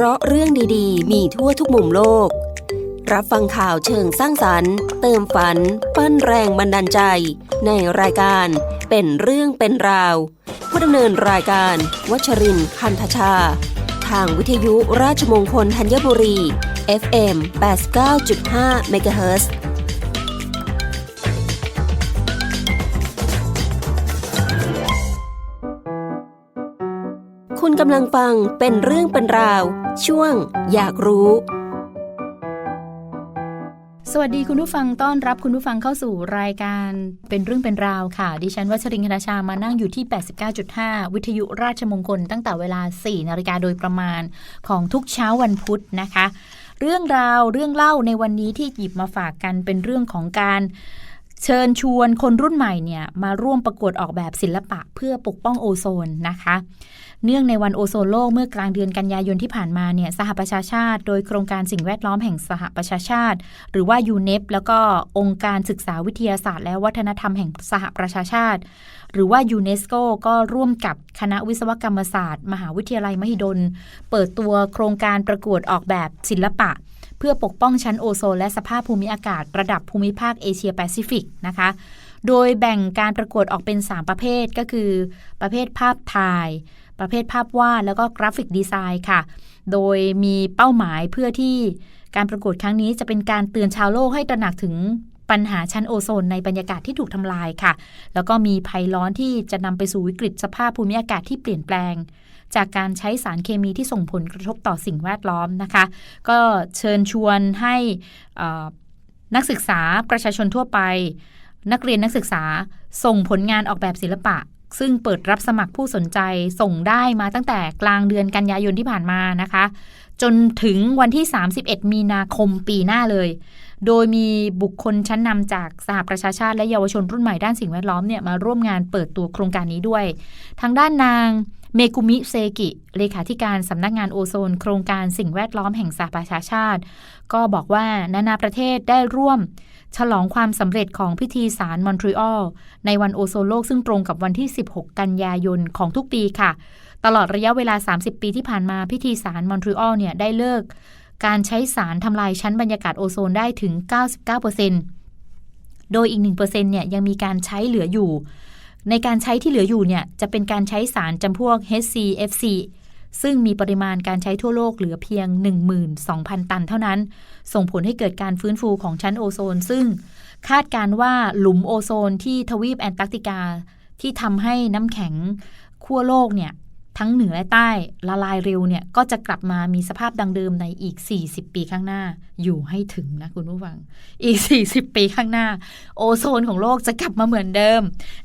ราะเรื่องดีๆ มีทั่วทุกมุมโลก รับฟังข่าวเชิงสร้างสรรค์ เติมฝัน ปั้นแรงบันดาลใจ ในรายการเป็นเรื่องเป็นราว ผู้ดำเนินรายการ วัชรินพันธชา ทางวิทยุราชมงคลธัญบุรี FM 89.5 MHz คุำลังฟังเป็นเรื่องเป็นราว ช่วง อยากรู้ สวัสดีคุณผู้ฟังต้อนรับคุณผู้ฟังเข้าสู่รายการเป็นเรื่องเป็นราวค่ะ ดิฉันวัชรินทร์คณชามานั่งอยู่ที่ 89.5 วิทยุราชมงคลตั้งแต่เวลา 4 นาฬิกาโดยประมาณของทุกเช้าวันพุธนะคะ เรื่องราวเรื่องเล่าในวันนี้ที่หยิบมาฝากกันเป็นเรื่องของการเชิญชวนคนรุ่นใหม่เนี่ยมาร่วมประกวดออกแบบศิลปะเพื่อปกป้องโอโซนนะคะ เนื่องในวันโอโซนโลกเมื่อกลางเดือนกันยายนที่ผ่านมาเนี่ยสหประชาชาติ โดยโครงการสิ่งแวดล้อมแห่งสหประชาชาติ หรือว่ายูเนปแล้วก็องค์การศึกษาวิทยาศาสตร์ และวัฒนธรรมแห่งสหประชาชาติ หรือว่ายูเนสโกก็ร่วมกับคณะวิศวกรรมศาสตร์ มหาวิทยาลัยมหิดล เปิดตัวโครงการประกวดออกแบบศิลปะเพื่อปกป้องชั้นโอโซนและสภาพภูมิอากาศระดับภูมิภาคเอเชียแปซิฟิกนะคะ โดยแบ่งการประกวดออกเป็น 3 ประเภทก็คือ ประเภทภาพถ่าย ประเภทภาพวาดแล้วก็กราฟิกดีไซน์ค่ะ โดยมีเป้าหมายเพื่อที่การประกวดครั้งนี้จะเป็นการเตือนชาวโลกให้ตระหนักถึงปัญหาชั้นโอโซนในบรรยากาศที่ถูกทำลายค่ะ แล้วก็มีภัยร้อนที่จะนำไปสู่วิกฤตสภาพภูมิอากาศที่เปลี่ยนแปลง จากการใช้สารเคมีที่ส่งผลกระทบต่อสิ่งแวดล้อมนะคะ ก็เชิญชวนให้นักศึกษาประชาชนทั่วไป นักเรียนนักศึกษาส่งผลงานออกแบบศิลปะ ซึ่งเปิดรับสมัครผู้สนใจส่งได้มาตั้งแต่กลางเดือนกันยายนที่ผ่านมานะคะ จนถึงวันที่ 31 มีนาคมปีหน้าเลย โดยมีบุคคลชั้นนำจากสหประชาชาติและเยาวชนรุ่นใหม่ด้านสิ่งแวดล้อมเนี่ยมาร่วมงานเปิดตัวโครงการนี้ด้วย ทางด้านนางเมกุมิเซกิ เลขาธิการสำนักงานโอโซน โครงการสิ่งแวดล้อมแห่งสหประชาชาติ ก็บอกว่านานาประเทศได้ร่วม ฉลองความสำเร็จของพิธีสารมอนทรีออลในวันโอโซนโลกซึ่งตรงกับวันที่ 16 กันยายนของทุกปีค่ะ ตลอดระยะเวลา 30 ปีที่ผ่านมาพิธีสารมอนทรีออลเนี่ยได้เลิก การใช้สารทำลายชั้นบรรยากาศโอโซนได้ถึง 99%โดยอีก 1%เนี่ยยังมีการใช้เหลืออยู่ ในการใช้ที่เหลืออยู่เนี่ยจะเป็นการใช้สารจำพวก HCFC ซึ่งมีปริมาณการใช้ทั่วโลกเหลือเพียง 12,000 ตันเท่านั้น ส่งผลให้เกิดการฟื้นฟูของชั้นโอโซน ซึ่งคาดการว่าหลุมโอโซนที่ทวีปแอนตาร์กติกาที่ทำให้น้ำแข็งขั้วโลกเนี่ย ทั้งเหนือและใต้ละลายเร็วเนี่ยก็จะกลับมามีสภาพดังเดิมในอีก 40 ปีข้างหน้า อยู่ให้ถึงนะคุณผู้ฟัง อีก 40 ปีข้างหน้า โอโซนของโลกจะกลับมาเหมือนเดิม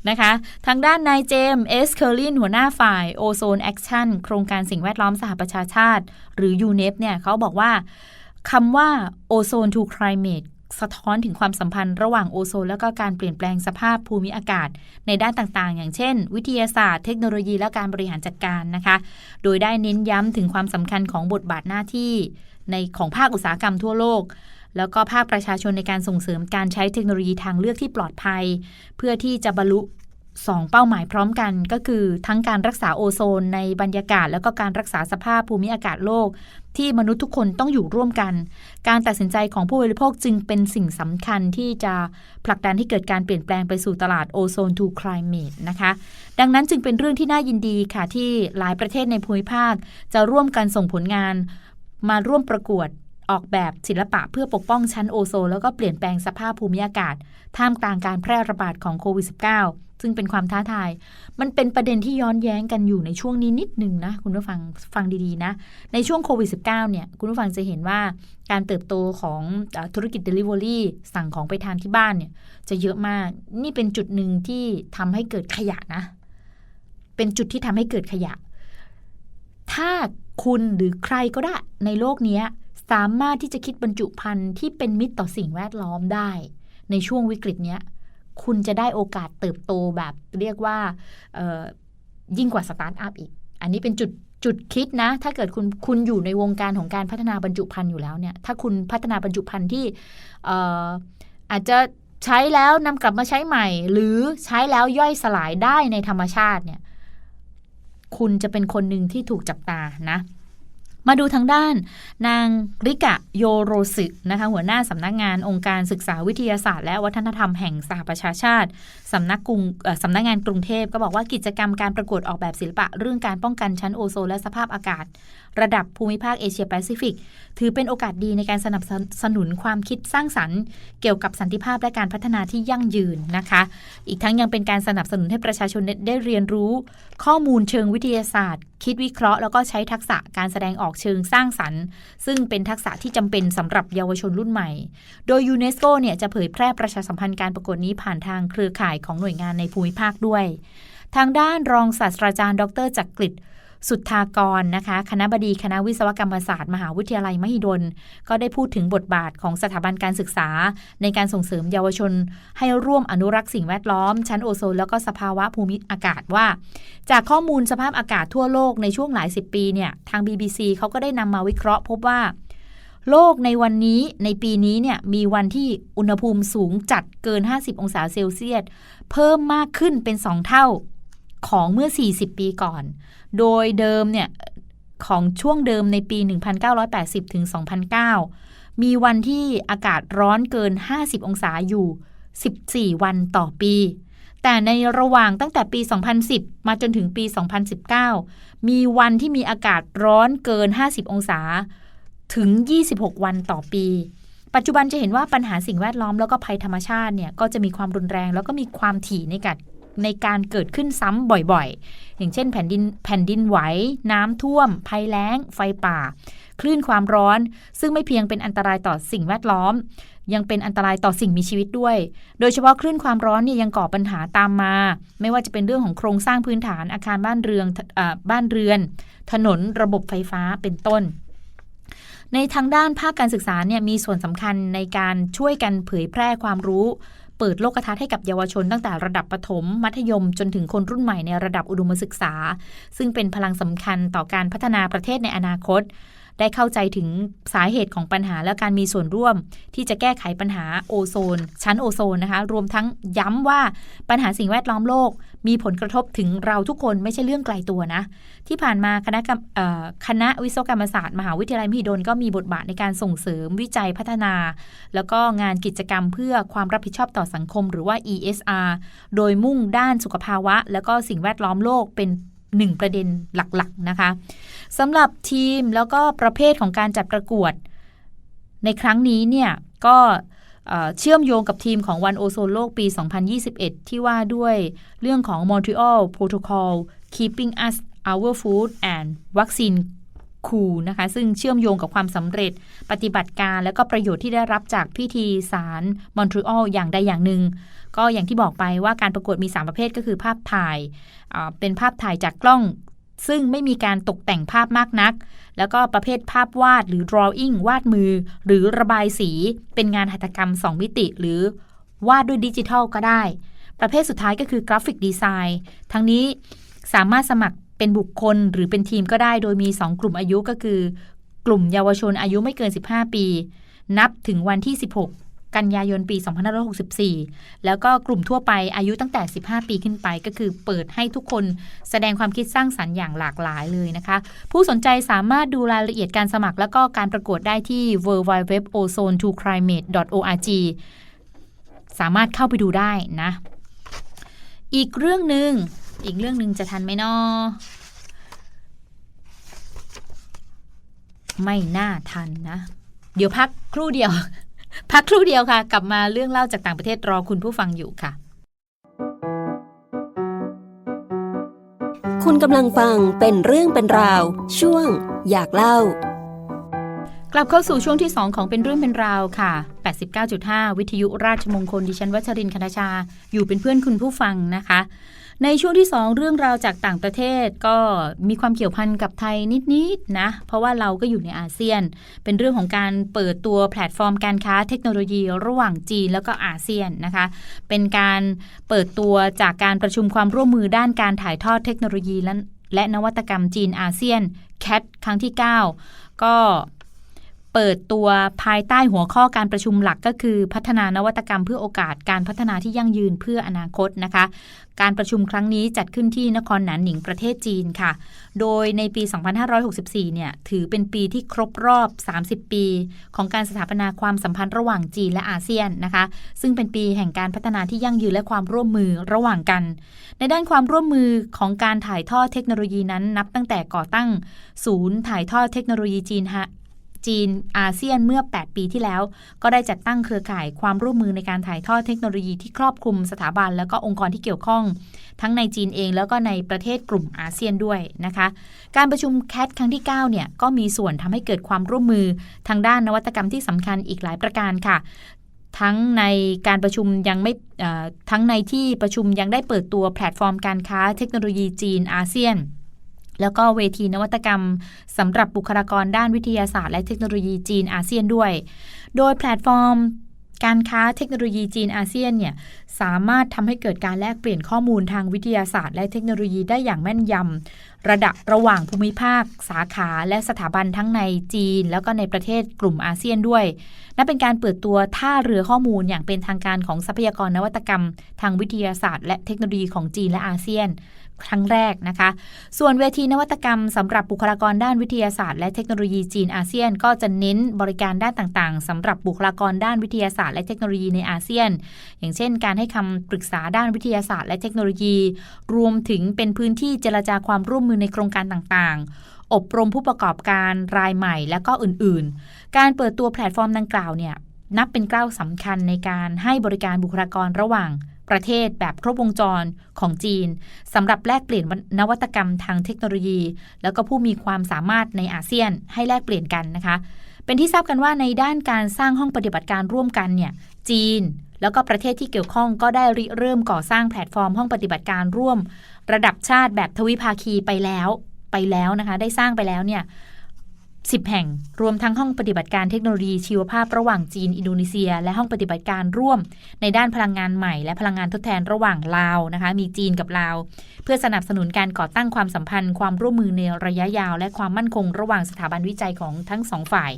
นะคะ ทางด้านนายเจมส์เอสเคอร์ลินหัวหน้าฝ่ายโอโซนแอคชั่นโครงการสิ่งแวดล้อมสหประชาชาติ หรือยูเนปเนี่ยเขาบอกว่าคำว่าโอโซนทูคลเม e สะท้อนถึงความสัมพันธ์ระหว่างโอโซนและก็การเปลี่ยนแปลงสภาพภูมิอากาศ ในด้านต่างๆ อย่างเช่น วิทยาศาสตร์เทคโนโลยีและการบริหารจัดการนะคะ โดยได้เน้นย้ำถึงความสำคัญของบทบาทหน้าที่ ในของภาคอุตสาหกรรมทั่วโลกแล้วก็ภาคประชาชนในการส่งเสริมการใช้เทคโนโลยีทางเลือกที่ปลอดภัย เพื่อที่จะบรรลุ สองเป้าหมายพร้อมกัน ก็คือทั้งการรักษาโอโซนในบรรยากาศ แล้วก็การรักษาสภาพภูมิอากาศโลก ที่มนุษย์ทุกคนต้องอยู่ร่วมกัน การตัดสินใจของผู้บริโภคจึงเป็นสิ่งสำคัญที่จะผลักดันให้เกิดการเปลี่ยนแปลงไปสู่ตลาดโอโซนทูคล i เม e นะคะ ดังนั้นจึงเป็นเรื่องที่น่ายินดีค่ะที่หลายประเทศในภูมิภาค จะร่วมกันส่งผลงาน มาร่วมประกวดออกแบบศิลปะเพื่อปกป้องชั้นโอโซนแล้วก็เปลี่ยนแปลงสภาพภูมิอากาศ ท่ามกลางการแพร่ระบาดของโควิด -19 ซึ่งเป็นความท้าทาย มันเป็นประเด็นที่ย้อนแย้งกันอยู่ในช่วงนี้นิดหนึ่งนะ คุณผู้ฟังฟังดีๆนะ ในช่วงโควิด -19 เนี่ย คุณผู้ฟังจะเห็นว่าการเติบโตของธุรกิจ Delivery สั่งของไปทานที่บ้านเนี่ย จะเยอะมาก นี่เป็นจุดหนึ่งที่ทำให้เกิดขยะนะ เป็นจุดที่ทำให้เกิดขยะ ถ้าคุณหรือใครก็ได้ในโลกนี้สามารถที่จะคิดบรรจุภัณฑ์ที่เป็นมิตรต่อสิ่งแวดล้อมได้ ในช่วงวิกฤตเนี้ย คุณจะได้โอกาสเติบโตแบบเรียกว่ายิ่งกว่าสตาร์ทอัพอีก อันนี้เป็นจุดจุดคิดนะ ถ้าเกิดคุณคุณอยู่ในวงการของการพัฒนาบรรจุภัณฑ์อยู่แล้วเนี่ย ถ้าคุณพัฒนาบรรจุภัณฑ์ที่อาจจะใช้แล้วนำกลับมาใช้ใหม่ หรือใช้แล้วย่อยสลายได้ในธรรมชาติเนี่ย คุณจะเป็นคนหนึ่งที่ถูกจับตานะ มาดูทางด้าน นางริกะโยโรสึนะคะหัวหน้าสำนักงานองค์การศึกษาวิทยาศาสตร์ และวัฒนธรรมแห่งสหประชาชาติสำนักกรุงสำนักงานกรุงเทพก็บอกว่ากิจกรรมการประกวดออกแบบศิลปะ เรื่องการป้องกันชั้นโอโซนและสภาพอากาศ ระดับภูมิภาคเอเชียแปซิฟิก ถือเป็นโอกาสดีในการสนับสนุนความคิดสร้างสรรค์ เกี่ยวกับสันติภาพและการพัฒนาที่ยั่งยืนนะคะ อีกทั้งยังเป็นการสนับสนุนให้ประชาชนได้เรียนรู้ ข้อมูลเชิงวิทยาศาสตร์ คิดวิเคราะห์แล้วก็ใช้ทักษะการแสดงออกเชิงสร้างสรรค์ ซึ่งเป็นทักษะที่จำเป็นสำหรับเยาวชนรุ่นใหม่ โดยยูเนสโกเนี่ยจะเผยแพร่ประชาสัมพันธ์การประกวดนี้ผ่านทางเครือข่ายของหน่วยงานในภูมิภาคด้วย ทางด้านรองศาสตราจารย์ ดรจักกริด สุทธากรนะคะ คณะบดีคณะวิศวกรรมศาสตร์มหาวิทยาลัยมหิดล ก็ได้พูดถึงบทบาทของสถาบันการศึกษา ในการส่งเสริมเยาวชน ให้ร่วมอนุรักษ์สิ่งแวดล้อม ชั้นโอโซนแล้วก็สภาวะภูมิอากาศว่า จากข้อมูลสภาพอากาศทั่วโลกในช่วงหลายสิบปีเนี่ยทาง BBC เขาก็ได้นำมาวิเคราะห์พบว่าโลกในวันนี้ในปีนี้เนี่ยมีวันที่อุณหภูมิสูงจัดเกิน 50 องศาเซลเซียส เพิ่มมากขึ้นเป็น 2 เท่า ของเมื่อ 40 ปีก่อน โดยเดิมเนี่ยของช่วงเดิมในปี 1980 ถึง 2009 มีวันที่อากาศร้อนเกิน 50 องศาอยู่ 14 วันต่อปี แต่ในระหว่างตั้งแต่ปี 2010 มาจนถึงปี 2019 มีวันที่มีอากาศร้อนเกิน 50 องศา ถึง 26 วันต่อปี ปัจจุบันจะเห็นว่าปัญหาสิ่งแวดล้อมแล้วก็ภัยธรรมชาติเนี่ยก็จะมีความรุนแรงแล้วก็มีความถี่ในการ ในการเกิดขึ้นซ้ำบ่อยๆ อย่างเช่นแผ่นดินแผ่นดินไหว น้ำท่วม ภัยแล้ง ไฟป่า คลื่นความร้อน ซึ่งไม่เพียงเป็นอันตรายต่อสิ่งแวดล้อม ยังเป็นอันตรายต่อสิ่งมีชีวิตด้วย โดยเฉพาะคลื่นความร้อนเนี่ยยังก่อปัญหาตามมา ไม่ว่าจะเป็นเรื่องของโครงสร้างพื้นฐานอาคารบ้านเรือนบ้านเรือน ถนนระบบไฟฟ้าเป็นต้นในทางด้านภาคการศึกษาเนี่ยมีส่วนสำคัญในการช่วยกันเผยแพร่ความรู้ เปิดโลกทัศน์ให้กับเยาวชนตั้งแต่ระดับประถม มัธยมจนถึงคนรุ่นใหม่ในระดับอุดมศึกษา ซึ่งเป็นพลังสำคัญต่อการพัฒนาประเทศในอนาคต ได้เข้าใจถึงสาเหตุของปัญหาและการมีส่วนร่วม ที่จะแก้ไขปัญหาโอโซน ชั้นโอโซนนะคะ รวมทั้งย้ำว่าปัญหาสิ่งแวดล้อมโลก มีผลกระทบถึงเราทุกคนไม่ใช่เรื่องไกลตัวนะ ที่ผ่านมาคณะคณะวิศวกรรมศาสตร์มหาวิทยาลัยมหิดลก็มีบทบาทในการส่งเสริมวิจัยพัฒนา แล้วก็งานกิจกรรมเพื่อความรับผิดชอบต่อสังคม หรือว่า ESR โดยมุ่งด้านสุขภาวะ แล้วก็สิ่งแวดล้อมโลกเป็น หนึ่งประเด็นหลักๆนะคะสำหรับทีมแล้วก็ประเภทของการจัดประกวด ในครั้งนี้เนี่ยก็เชื่อมโยงกับทีมของวันโอโซนโลกปี 2021 ที่ว่าด้วยเรื่องของ Montreal Protocol Keeping Us Our Food and Vaccine คูนะคะซึ่งเชื่อมโยงกับความสำเร็จปฏิบัติการและก็ประโยชน์ที่ได้รับจากพิธีสารมอนทรีออลอย่างใดอย่างหนึ่ง ก็อย่างที่บอกไปว่าการประกวดมี 3 ประเภทก็คือภาพถ่ายเป็นภาพถ่ายจากกล้อง ซึ่งไม่มีการตกแต่งภาพมากนัก แล้วก็ประเภทภาพวาดหรือ drawing วาดมือ หรือระบายสี เป็นงานหัตถกรรม 2 มิติ หรือวาดด้วยดิจิทัลก็ได้ ประเภทสุดท้ายก็คือกราฟิกดีไซน์ทั้งนี้สามารถสมัครเป็นบุคคลหรือเป็นทีมก็ได้ โดยมี 2 กลุ่มอายุก็คือ กลุ่มเยาวชนอายุไม่เกิน 15 ปี นับถึงวันที่ 16 กันยายนปี 2564 แล้วก็กลุ่มทั่วไปอายุตั้งแต่ 15 ปีขึ้นไป ก็คือเปิดให้ทุกคนแสดงความคิดสร้างสรรค์อย่างหลากหลายเลยนะคะ ผู้สนใจสามารถดูรายละเอียดการสมัคร แล้วก็การประกวดได้ที่ www.ozone2climate.org สามารถเข้าไปดูได้นะ อีกเรื่องหนึ่งอีกเรื่องหนึ่งจะทันไหมนอไม่น่าทันนะ เดี๋ยวพักครู่เดียว พักครู่เดียวค่ะ กลับมาเรื่องเล่าจากต่างประเทศรอคุณผู้ฟังอยู่ค่ะ คุณกำลังฟังเป็นเรื่องเป็นราว ช่วง อยากเล่า กลับเข้าสู่ช่วงที่ 2 ของเป็นเรื่องเป็นราวค่ะ 89.5 วิทยุราชมงคลดิฉันวัชรินคณชา อยู่เป็นเพื่อนคุณผู้ฟังนะคะ ในช่วงที่ 2 เรื่องราวจากต่างประเทศก็มีความเกี่ยวพันกับไทยนิดๆนะเพราะว่าเราก็อยู่ในอาเซียน เป็นเรื่องของการเปิดตัวแพลตฟอร์มการค้าเทคโนโลยีระหว่างจีนแล้วก็อาเซียนนะคะ เป็นการเปิดตัวจากการประชุมความร่วมมือด้านการถ่ายทอดเทคโนโลยีและและนวัตกรรมจีนอาเซียนแคทครั้งที่ 9 ก็ เปิดตัวภายใต้หัวข้อการประชุมหลักก็คือพัฒนานวัตกรรมเพื่อโอกาสการพัฒนาที่ยั่งยืนเพื่ออนาคตนะคะ การประชุมครั้งนี้จัดขึ้นที่นครหนานหนิงประเทศจีนค่ะ โดยในปี 2564 เนี่ยถือเป็นปีที่ครบรอบ 30 ปี ของการสถาปนาความสัมพันธ์ระหว่างจีนและอาเซียนนะคะ ซึ่งเป็นปีแห่งการพัฒนาที่ยั่งยืนและความร่วมมือระหว่างกัน ในด้านความร่วมมือของการถ่ายทอดเทคโนโลยีนั้นนับตั้งแต่ก่อตั้ง ศูนย์ถ่ายทอดเทคโนโลยีจีนฮะ จีนอาเซียนเมื่อ 8 ปีที่แล้ว ก็ได้จัดตั้งเครือข่ายความร่วมมือในการถ่ายทอดเทคโนโลยีที่ครอบคลุมสถาบัน แล้วก็องค์กรที่เกี่ยวข้อง ทั้งในจีนเองแล้วก็ในประเทศกลุ่มอาเซียนด้วยนะคะ การประชุมแคทครั้งที่9เนี่ยก็มีส่วนทำให้เกิดความร่วมมือทางด้านนวัตกรรมที่สำคัญอีกหลายประการค่ะทั้งในการประชุมยังไม่ทั้งในที่ประชุมยังได้เปิดตัวแพลตฟอร์มการค้าเทคโนโลยีจีนอาเซียน แล้วก็เวทีนวัตกรรมสำหรับบุคลากรด้านวิทยาศาสตร์และเทคโนโลยีจีนอาเซียนด้วย โดยแพลตฟอร์ม การค้าเทคโนโลยีจีนอาเซียนเนี่ยสามารถทำให้เกิดการแลกเปลี่ยนข้อมูลทางวิทยาศาสตร์ และเทคโนโลยีได้อย่างแม่นยำระดับระหว่างภูมิภาค สาขาและสถาบันทั้งในจีน แล้วก็ในประเทศกลุ่มอาเซียนด้วยและเป็นการเปิดตัวท่าเรือข้อมูลอย่างเป็นทางการของทรัพยากรนวัตกรรม ทางวิทยาศาสตร์ และเทคโนโลยีของจีนและอาเซียน ครั้งแรกนะคะ ส่วนเวทีนวัตกรรมสำหรับบุคลากรด้านวิทยาศาสตร์และเทคโนโลยีจีนอาเซียน ก็จะเน้นบริการด้านต่างๆสำหรับบุคลากรด้านวิทยาศาสตร์และเทคโนโลยีในอาเซียน อย่างเช่น การให้คำปรึกษาด้านวิทยาศาสตร์และเทคโนโลยี รวมถึงเป็นพื้นที่เจรจาความร่วมมือในโครงการต่างๆอบรมผู้ประกอบการรายใหม่และก็อื่นๆ การเปิดตัวแพลตฟอร์มดังกล่าวเนี่ยนับเป็นก้าวสำคัญในการให้บริการบุคลากรระหว่าง ประเทศแบบครบวงจรของจีนสำหรับแลกเปลี่ยนนวัตกรรมทางเทคโนโลยี แล้วก็ผู้มีความสามารถในอาเซียนให้แลกเปลี่ยนกันนะคะ เป็นที่ทราบกันว่าในด้านการสร้างห้องปฏิบัติการร่วมกันเนี่ยจีน แล้วก็ประเทศที่เกี่ยวข้องก็ได้ริเริ่มก่อสร้างแพลตฟอร์มห้องปฏิบัติการร่วม ระดับชาติแบบทวิภาคีไปแล้วไปแล้วนะคะ ได้สร้างไปแล้วเนี่ย 10 แห่ง รวมทั้งห้องปฏิบัติการเทคโนโลยีชีวภาพระหว่างจีน อินโดนีเซีย และห้องปฏิบัติการร่วม ในด้านพลังงานใหม่ และพลังงานทดแทนระหว่างลาวนะคะ มีจีนกับลาว เพื่อสนับสนุนการก่อตั้งความสัมพันธ์ ความร่วมมือในระยะยาว และความมั่นคงระหว่างสถาบันวิจัยของทั้งสองฝ่าย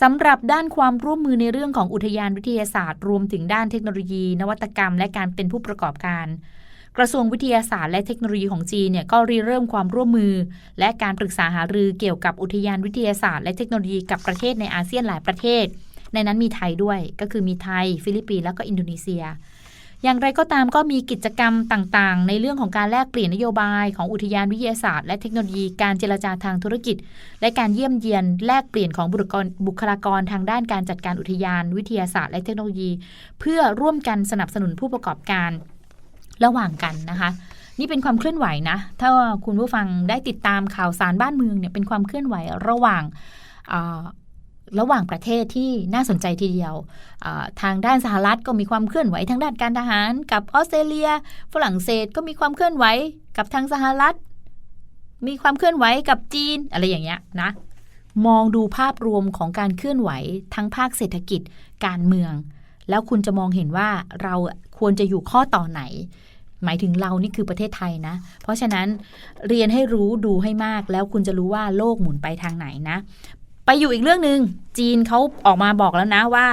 สำหรับด้านความร่วมมือในเรื่องของอุทยานวิทยาศาสตร์ รวมถึงด้านเทคโนโลยี นวัตกรรม และการเป็นผู้ประกอบการ กระทรวงวิทยาศาสตร์และเทคโนโลยีของจีนเนี่ยก็ริเริ่มความร่วมมือ และการปรึกษาหารือเกี่ยวกับอุทยานวิทยาศาสตร์และเทคโนโลยีกับประเทศในอาเซียนหลายประเทศ ในนั้นมีไทยด้วยก็คือมีไทย ฟิลิปปินส์แล้วก็อินโดนีเซีย อย่างไรก็ตามก็มีกิจกรรมต่างๆ ในเรื่องของการแลกเปลี่ยนนโยบายของอุทยานวิทยาศาสตร์และเทคโนโลยีการเจรจาทางธุรกิจ และการเยี่ยมเยียนแลกเปลี่ยนของบุคลากรบุคลากรทางด้านการจัดการอุทยานวิทยาศาสตร์และเทคโนโลยี เพื่อร่วมกันสนับสนุนผู้ประกอบการ ระหว่างกันนะคะ นี่เป็นความเคลื่อนไหวนะ ถ้าคุณผู้ฟังได้ติดตามข่าวสารบ้านเมืองเนี่ยเป็นความเคลื่อนไหวระหว่างระหว่างประเทศที่น่าสนใจทีเดียว ทางด้านสหรัฐก็มีความเคลื่อนไหวทางด้านการทหาร กับออสเตรเลีย ฝรั่งเศสก็มีความเคลื่อนไหวกับทางสหรัฐ มีความเคลื่อนไหวกับจีนอะไรอย่างเงี้ยนะ มองดูภาพรวมของการเคลื่อนไหวทั้งภาคเศรษฐกิจการเมือง แล้วคุณจะมองเห็นว่าเราควรจะอยู่ข้อต่อไหน หมายถึงเรานี่คือประเทศไทยนะ เพราะฉะนั้นเรียนให้รู้ดูให้มาก แล้วคุณจะรู้ว่าโลกหมุนไปทางไหนนะ ไปอยู่อีกเรื่องหนึ่งจีนเขาออกมาบอกแล้วนะว่า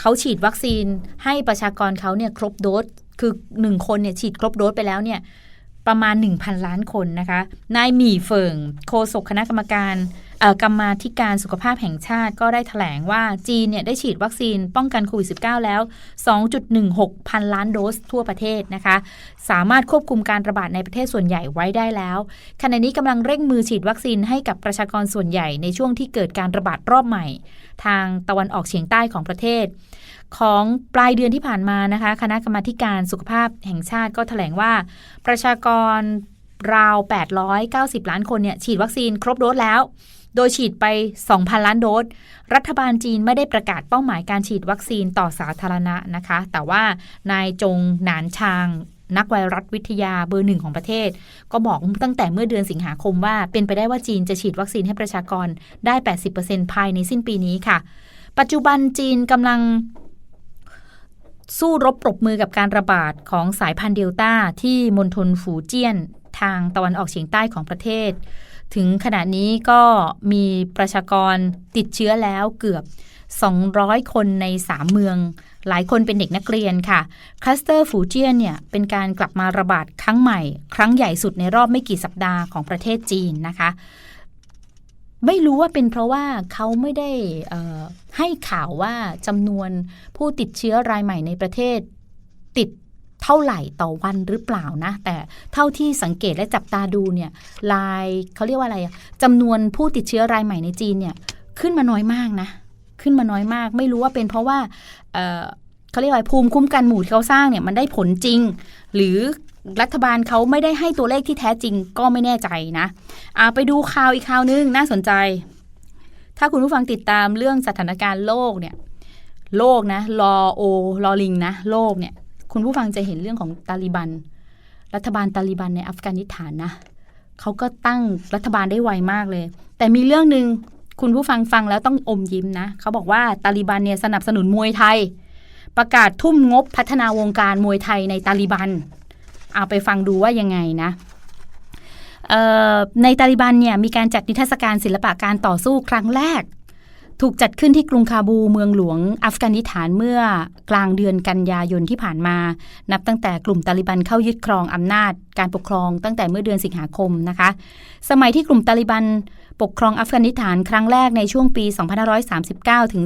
เขาฉีดวัคซีนให้ประชากรเขาเนี่ยครบโดสคือหนึ่งคนเนี่ยฉีดครบโดสไปแล้วเนี่ย ประมาณ 1,000 ล้านคนนะคะ นายหมี่เฟิงโฆษกคณะกรรมการกรรมาธิการสุขภาพแห่งชาติก็ได้ถแถลงว่าจีนเนี่ยได้ฉีดวัคซีนป้องกันโควิด -19 แล้ว 2.16 พันล้านโดสทั่วประเทศนะคะ สามารถควบคุมการระบาดในประเทศส่วนใหญ่ไว้ได้แล้ว ขณะนี้กำลังเร่งมือฉีดวัคซีนให้กับประชากรส่วนใหญ่ในช่วงที่เกิดการระบาดรอบใหม่ ทางตะวันออกเฉียงใต้ของประเทศ ของปลายเดือนที่ผ่านมานะคะ คณะกรรมาการสุขภาพแห่งชาติก็ถแถลงว่า ประชากรราว 890 ล้านคนเนี่ยฉีดวัคซีนครบโดสแล้ว โดยฉีดไป 2,000 ล้านโดส รัฐบาลจีนไม่ได้ประกาศเป้าหมายการฉีดวัคซีนต่อสาธารณะนะคะ แต่ว่านายจงหนานชางนักไวรัสวิทยาเบอร์หนึ่งของประเทศ ก็บอกตั้งแต่เมื่อเดือนสิงหาคมว่า เป็นไปได้ว่าจีนจะฉีดวัคซีนให้ประชากรได้ 80%ภายในสิ้นปีนี้ค่ะ ปัจจุบันจีนกำลัง สู้รบปรบมือกับการระบาดของสายพันธุ์เดลต้าที่มณฑลฝูเจี้ยนทางตะวันออกเฉียงใต้ของประเทศ ถึงขณะนี้ก็มีประชากรติดเชื้อแล้วเกือบ 200 คนใน 3 เมือง หลายคนเป็นเด็กนักเรียนค่ะคลัสเตอร์ฟูเจียนเนี่ยเป็นการกลับมาระบาดครั้งใหม่ ครั้งใหญ่สุดในรอบไม่กี่สัปดาห์ของประเทศจีนนะคะ ไม่รู้ว่าเป็นเพราะว่าเขาไม่ได้อ่อ ให้ข่าวว่าจำนวนผู้ติดเชื้อรายใหม่ในประเทศ ติดเท่าไหร่ต่อวันหรือเปล่านะ แต่เท่าที่สังเกตและจับตาดูเนี่ยรายเขาเรียกว่าอะไรจำนวนผู้ติดเชื้อรายใหม่ในจีนเนี่ยขึ้นมาน้อยมากนะ ขึ้นมาน้อยมาก ไม่รู้ว่าเป็นเพราะว่าเเขาเรียกว่าภูมิคุ้มกันหมู่ที่เขาสร้างเนี่ยมันได้ผลจริง หรือรัฐบาลเขาไม่ได้ให้ตัวเลขที่แท้จริงก็ไม่แน่ใจนะอาไปดูข่าวอีกข่าวนึงน่าสนใจ ถ้าคุณผู้ฟังติดตามเรื่องสถานการณ์โลกเนี่ย โลกนะรอโอรอลิงนะ โลกเนี่ย คุณผู้ฟังจะเห็นเรื่องของตาลิบัน รัฐบาลตาลิบันในอัฟกานิสถานนะเขาก็ตั้งรัฐบาลได้ไวมากเลย แต่มีเรื่องหนึ่งคุณผู้ฟังฟังแล้วต้องอมยิ้มนะเขาบอกว่าตาลิบันเนี่ยสนับสนุนมวยไทย ประกาศทุ่มงบพัฒนาวงการมวยไทยในตาลิบัน เอาไปฟังดูว่ายังไงนะ ในตาลิบันเนี่ยมีการจัดนิทรรศการศิลปะการต่อสู้ครั้งแรก ถูกจัดขึ้นที่กรุงคาบูเมืองหลวงอัฟกานิสถานเมื่อกลางเดือนกันยายนที่ผ่านมา นับตั้งแต่กลุ่มตาลิบันเข้ายึดครองอำนาจการปกครองตั้งแต่เมื่อเดือนสิงหาคมนะคะ สมัยที่กลุ่มตาลิบัน ปกครองอัฟกานิสถานครั้งแรกในช่วงปี 2539 ถึง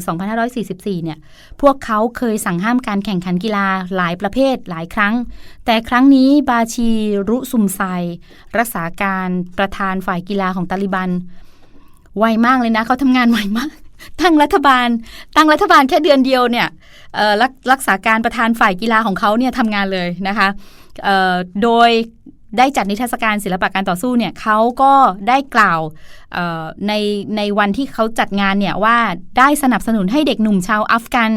2544 เนี่ย พวกเขาเคยสั่งห้ามการแข่งขันกีฬาหลายประเภทหลายครั้ง แต่ครั้งนี้บาชีรุซุมไซ รักษาการประธานฝ่ายกีฬาของตาลิบัน ไวมากเลยนะ เขาทำงานไวมาก ตั้งรัฐบาล ตั้งรัฐบาลแค่เดือนเดียวเนี่ยเอ่อรักรักษาการประธานฝ่ายกีฬาของเขาเนี่ยทำงานเลยนะคะโดย ได้จัดนิทรรศการศิลปะการต่อสู้เนี่ยเขาก็ได้กล่าวในในวันที่เขาจัดงานเนี่ยว่าได้สนับสนุนให้เด็กหนุ่มชาวอัฟกัน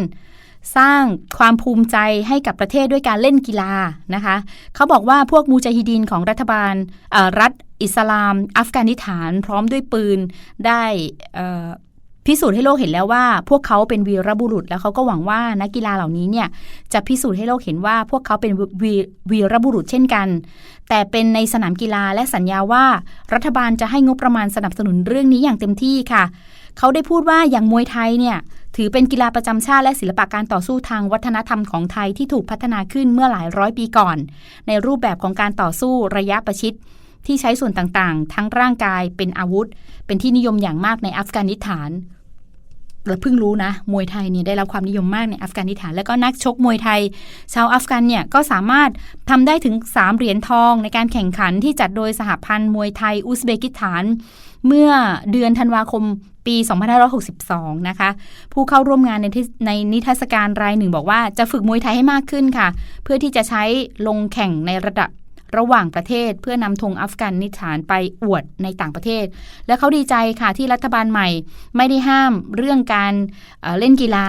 สร้างความภูมิใจให้กับประเทศด้วยการเล่นกีฬานะคะ เขาบอกว่าพวกมูจาฮิดีนของรัฐบาลรัฐอิสลาม อัฟกานิสถานพร้อมด้วยปืนได้ พิสูจน์ให้โลกเห็นแล้วว่า พวกเขาเป็นวีรบุรุษ แล้วเขาก็หวังว่านักกีฬาเหล่านี้เนี่ยจะพิสูจน์ให้โลกเห็นว่า พวกเขาเป็นวีวีรบุรุษเช่นกัน แต่เป็นในสนามกีฬาและสัญญาว่า รัฐบาลจะให้งบประมาณสนับสนุนเรื่องนี้อย่างเต็มที่ค่ะ เขาได้พูดว่าอย่างมวยไทยเนี่ยถือเป็นกีฬาประจำชาติและศิลปะการต่อสู้ทางวัฒนธรรมของไทยที่ถูกพัฒนาขึ้นเมื่อหลายร้อยปีก่อน ในรูปแบบของการต่อสู้ระยะประชิด ที่ใช้ส่วนต่างๆ ทั้งร่างกายเป็นอาวุธ เป็นที่นิยมอย่างมากในอัฟกานิสถานเราเพิ่งรู้นะ มวยไทยเนี่ยได้รับความนิยมมากในอัฟกานิสถาน แล้วก็นักชกมวยไทย ชาวอัฟกันเนี่ยก็สามารถทำได้ถึง 3 เหรียญทองในการแข่งขันที่จัดโดยสหพันธ์มวยไทยอุซเบกิสถาน เมื่อเดือนธันวาคมปี 2562 นะคะ ผู้เข้าร่วมงานในในนิทรรศการรายหนึ่งบอกว่าจะฝึกมวยไทยให้มากขึ้นค่ะ เพื่อที่จะใช้ลงแข่งในระดับ ระหว่างประเทศเพื่อนำธงอัฟกานิสถานไปอวดในต่างประเทศ และเขาดีใจค่ะที่รัฐบาลใหม่ ไม่ได้ห้ามเรื่องการเอ่อเล่นกีฬา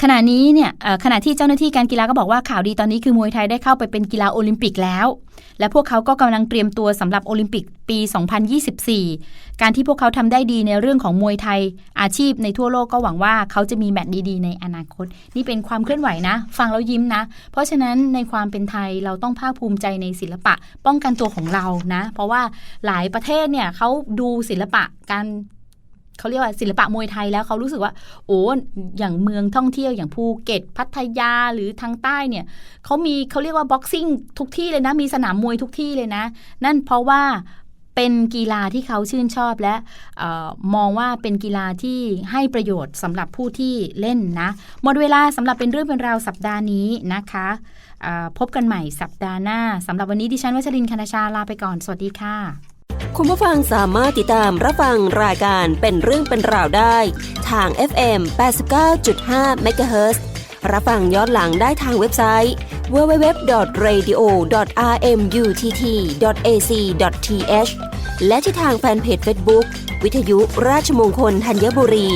ขณะนี้เนี่ยขณะที่เจ้าหน้าที่การกีฬาก็บอกว่าข่าวดีตอนนี้คือมวยไทยได้เข้าไปเป็นกีฬาโอลิมปิกแล้ว และพวกเขาก็กำลังเตรียมตัวสำหรับโอลิมปิกปี 2024 การที่พวกเขาทำได้ดีในเรื่องของมวยไทย อาชีพในทั่วโลกก็หวังว่าเขาจะมีแมตช์ดีๆในอนาคต นี่เป็นความเคลื่อนไหวนะ ฟังแล้วยิ้มนะ เพราะฉะนั้นในความเป็นไทยเราต้องภาคภูมิใจในศิลปะ ป้องกันตัวของเรานะ เพราะว่าหลายประเทศเนี่ยเขาดูศิลปะการ เขาเรียกว่าศิลปะมวยไทยแล้วเขารู้สึกว่า โอ้อย่างเมืองท่องเที่ยวอย่างภูเก็ต พัทยาหรือทางใต้เนี่ยเขามีเขาเรียกว่าบ็อกซิ่งทุกที่เลยนะ มีสนามมวยทุกที่เลยนะ นั่นเพราะว่าเป็นกีฬาที่เขาชื่นชอบและออมองว่าเป็นกีฬาที่ให้ประโยชน์สำหรับผู้ที่เล่นนะ หมดเวลาสำหรับเป็นเรื่องเป็นราวสัปดาห์นี้นะคะพบกันใหม่สัปดาห์หน้าสำหรับวันนี้ดิฉันวัชรินทร์คณชาลาไปก่อน สวัสดีค่ะ คุณผู้ฟังสามารถติดตามรับฟังรายการเป็นเรื่องเป็นราวได้ ทาง FM 89.5 MHz รับฟังย้อนหลังได้ทางเว็บไซต์ www.radio.rmutt.ac.th และที่ทางแฟนเพจ Facebook วิทยุราชมงคลธัญบุรี